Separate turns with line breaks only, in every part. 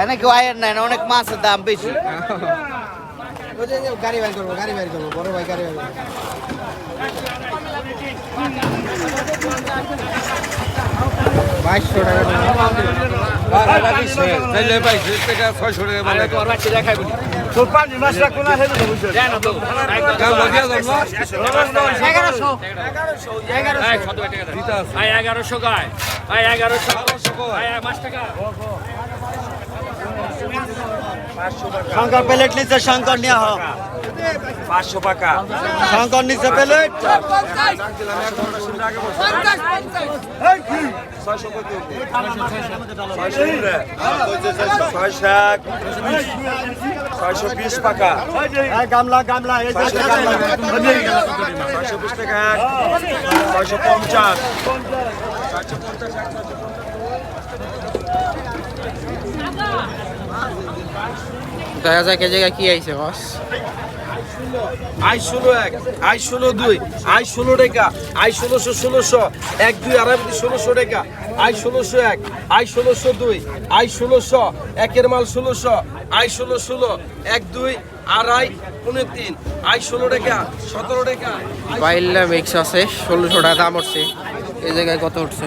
এনে কেউ আয়ের নাই না অনেক মাছের দাম বেশি গাড়ি বাইর করব গাড়ি বাইর করব বড় ভাই গাড়ি বাইর করব শঙ্কর প্লেট নিচে শঙ্কর নেওয়া হোক।
পাঁচশো টাকা
শঙ্কর নিচ্ছে প্লেট
ছয়শো ছয়শো বিশ টাকা
গামলা গামলা
ছয়শো বিশ টাকা এক ছয়শো পঞ্চাশ।
দেখা যায় কে জায়গায় কি আইছে বস
আই ষোলো এক আই ষোলো দুই আই ষোলো টাকা আই ষোলোশো ষোলোশো এক দুই আড়াই ষোলোশো টাকা আই ষোলোশো এক আই ষোলোশো দুই আই ষোলোশো একের মাল ষোলোশো আই ষোলো ষোলো এক দুই আড়াই পনেরো তিন আই ষোলো টাকা সতেরো টাকা
বাইল্লা মিক্স আছে ষোলোশো টাকা দাম উঠছে। এই জায়গায় কত উঠছে?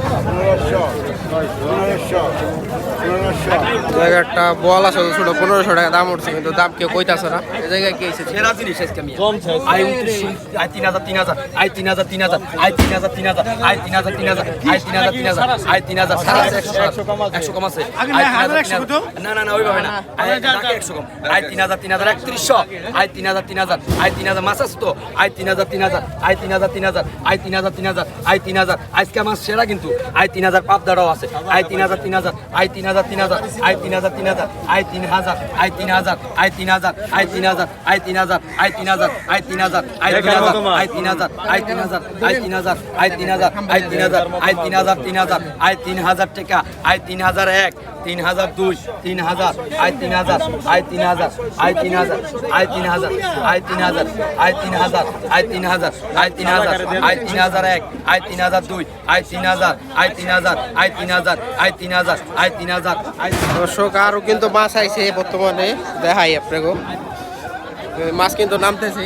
জায়গাটা বল আছে ছোট পনেরোশো টাকা দাম উঠছে কিন্তু দাম কেউ কইতাছে না এই জায়গায় কি হয়েছে
সেরা জিনিস আজকে আমি আই উনত্রিশ আই তিন হাজার তিন হাজার আই তিন হাজার তিন হাজার আই তিন হাজার তিন হাজার আই তিন হাজার তিন হাজার আই তিন হাজার তিন হাজার আই তিন হাজার সারা একশো একশো কম আছে না না না ওইভাবে না একশো কম আই তিন হাজার তিন হাজার একত্রিশশো আই তিন হাজার তিন হাজার আই তিন হাজার মাছ আসতো আই তিন হাজার তিন হাজার আই তিন হাজার তিন হাজার আই তিন হাজার তিন হাজার আই তিন হাজার আজকে মাছ সেরা কিন্তু আই তিন হাজার পাবদারাও আছে আই তিন হাজার তিন হাজার আই তিন হাজার তিন হাজার আই তিন হাজার তিন হাজার আই তিন হাজার আই তিন হাজার আই তিন হাজার আই তিন হাজার আই তিন হাজার আই তিন হাজার আই তিন হাজার আই তিন হাজার আই তিন হাজার আই তিন হাজার আই তিন হাজার আই তিন হাজার আই তিন হাজার আই তিন হাজার তিন হাজার আই তিন হাজার টাকা আই তিন হাজার এক তিন হাজার দুই তিন হাজার আই তিন হাজার আই তিন হাজার আই তিন হাজার আই তিন হাজার আই তিন হাজার আই তিন হাজার আই তিন হাজার আই তিন হাজার আই তিন হাজার এক আই তিন হাজার দুই আই তিন হাজার আই তিন হাজার আই তিন হাজার আই তিন হাজার আই তিন হাজার
দর্শক আরও কিন্তু মাছ আইছে বর্তমানে দেখাই আপনাকে মাছ কিন্তু নামতেছে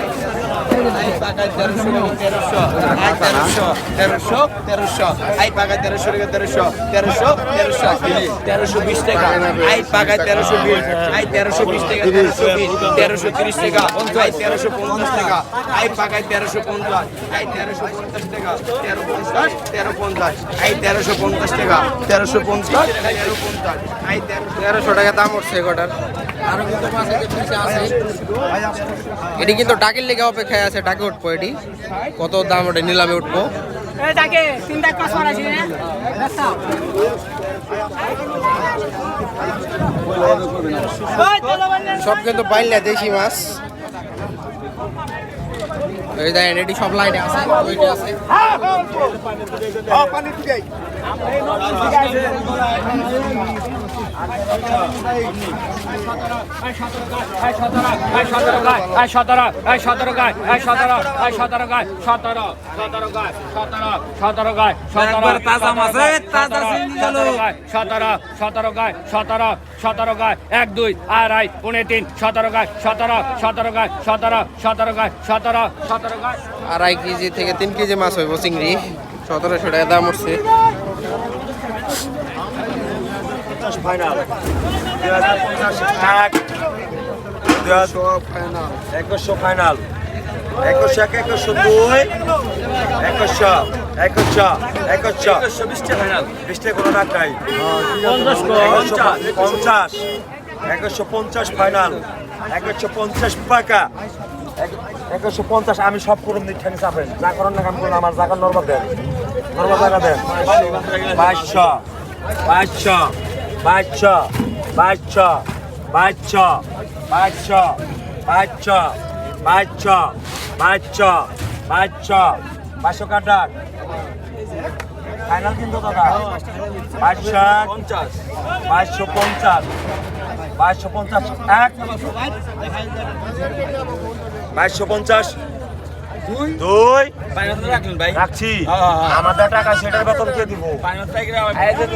তেরোশো বিশ টাকা আই পাকা তেরোশো বিশ আই তেরোশো বিশ টাকা তেরোশো বিশ তেরোশো তিরিশ টাকা আই তেরোশো পঞ্চাশ টাকা আই পাকায় তেরোশো পঞ্চাশ আই তেরোশো পঞ্চাশ টাকা তেরো পঞ্চাশ তেরো পঞ্চাশ আই তেরোশো পঞ্চাশ টাকা তেরোশো পঞ্চাশ তেরো পঞ্চাশ আই তেরোশো
টাকা দাম উঠছে গোটার আরও কিন্তু মাছ এই পিছে আছে। এটি কিন্তু ডাকের লেগে অপেক্ষায় আছে ডাকে উঠবো এটি। কত দাম ওটা নিলামে উঠবো।
আছে
সব কিন্তু পাইলে দেশি মাছ। এই দেখেন এটি সব লাইটে আছে ওইটি আছে।
এক দুই আড়াই পনেরো তিন সতেরো গাছ সতেরো সতেরো গাছ সতেরো সতেরো গাছ সতেরো সতেরো
আড়াই কেজি থেকে তিন কেজি মাছ হইব চিংড়ি। সতেরোশো টাকা দাম উঠছে।
একশো ফাইনাল।
এক একুশশো দুই
একশো বিশটা ফাইনাল।
বিশ টাকা কোনো রাখ নাই। পঞ্চাশ একুশশো পঞ্চাশ। ফাইনাল। একুশশো পঞ্চাশ পাকা। একুশশো পঞ্চাশ আমি সব করুন ঠেন চাপেন। যা করেন না কাম করুন আমার জায়গা নর্মা দেন। নর্মা জায়গা দেন। বাইশশো বাইশশো বাইশশো বাইশশো বাইশশো বাইশশো বাইশশো বাইশশো বাইশশো বাইশশো। বাইশশো কাটাক ফাইনাল কিন্তু দাদা বাইশশো
পঞ্চাশ।
বাইশশো পঞ্চাশ বাইশশো পঞ্চাশ এক। বাইশশো পঞ্চাশ। দুই। রাখছি।
হ্যাঁ, হ্যাঁ, হ্যাঁ।
আমাদের টাকা সেটার বেতন কে দিব।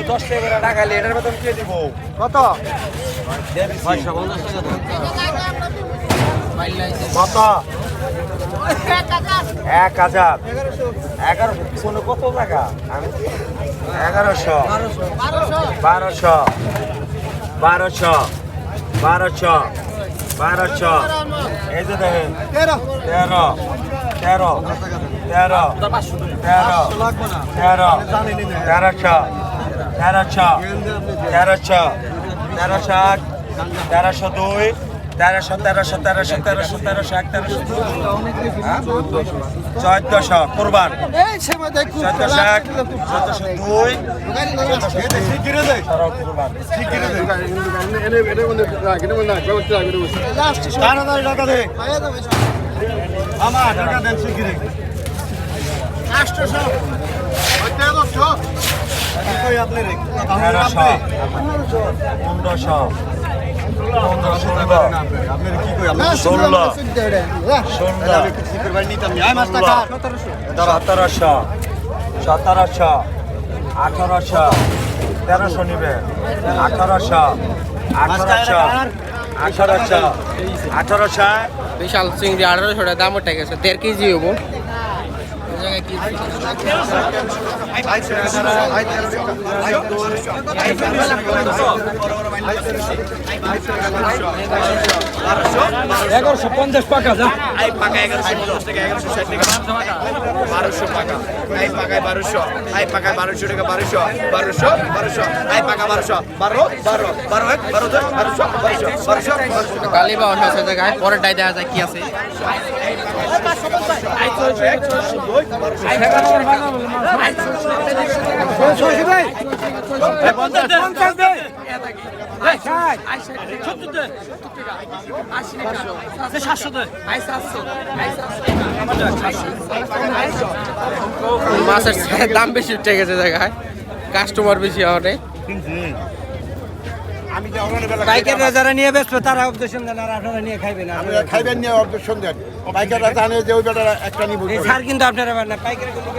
দশ টাকা টাকা এটার বেতন কে দিব।
কত?
কত? এক হাজার। এগারোশো। পিছনে কত টাকা? আমি এগারোশো। বারোশো। বারোশো। বারোশো। বারোশো। এই যে দেখেন তেরো। তেরো তেরো তেরো তেরো তেরো তেরোশো তেরোশো তেরোশো তেরোশো এক তেরোশো দুই তেরোশো তেরোশো তেরোশো তেরোশো তেরোশো এক তেরোশো। হ্যাঁ? চোদ্দশো কোরবান। চোদ্দশো এক চোদ্দশো দুই আমার টাকা দেন শিগগিরি তেরোশো। পনেরোশো। সতেরোশো সতেরোশো আঠারোশো তেরোশো নিবে আঠারোশো আঠারোশো আঠারোশো আঠারোশো
বিশাল চিংড়ি আঠারোশো দাম উঠে গেছে দেড় কেজি হব
এগারোশো পঞ্চাশ পাকা যা।
আই পাকা এগারোশো পঞ্চাশ টাকা এগারোশো ষাট টাকা। বারোশো পাকা। আই পাকায় বারোশো। আই পাকায় বারোশো টাকা বারোশো। বারোশো বারোশো। আই পাকা বারোশো। বারো বারো। বারো এক বারো দুই বারোশো বারোশো বারোশো বারোশো।
কালী বাবা আছে জায়গায় পরেরটাই দেখা যায় কি আছে? মাছের দাম বেশি উঠে গেছে জায়গায়। কাস্টমার বেশি হওয়াতে।
পাইকাররা যারা নিয়ে ব্যস্ত তারা অবজেকশন দেন আর আপনারা নিয়ে খাইবেন আপনারা
খাইবেন নিয়ে অবজেকশন দেন পাইকাররা জানে যে ওই বেটা একটা নিব
স্যার কিন্তু আপনারা পারেন না পাইকারি গুলো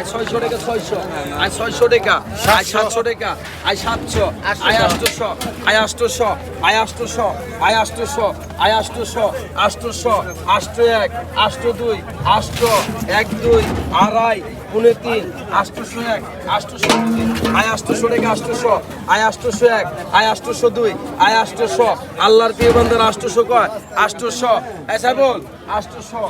আজ ছয়শো টাকা ছয়শো। আজ ছয়শো টাকা আজ সাতশো। টাকা আজ সাতশো আয় আষ্টশো আয় আষ্টশো আয় আষ্টশো আয় আষ্টশো আয় আষ্টশো আষ্টশো আষ্ট এক আষ্ট দুই আষ্ট এক দুই আড়াই পুনে তিন আষ্টশো এক আষ্টশো আয় আষ্টশো টাকা আষ্টশো আয় আষ্টশো এক আয় আষ্টশো দুই আয় আষ্টশো আল্লাহর প্রিয় বন্ধুর আষ্টশো কয়? আষ্টশো এসা বল আষ্টশো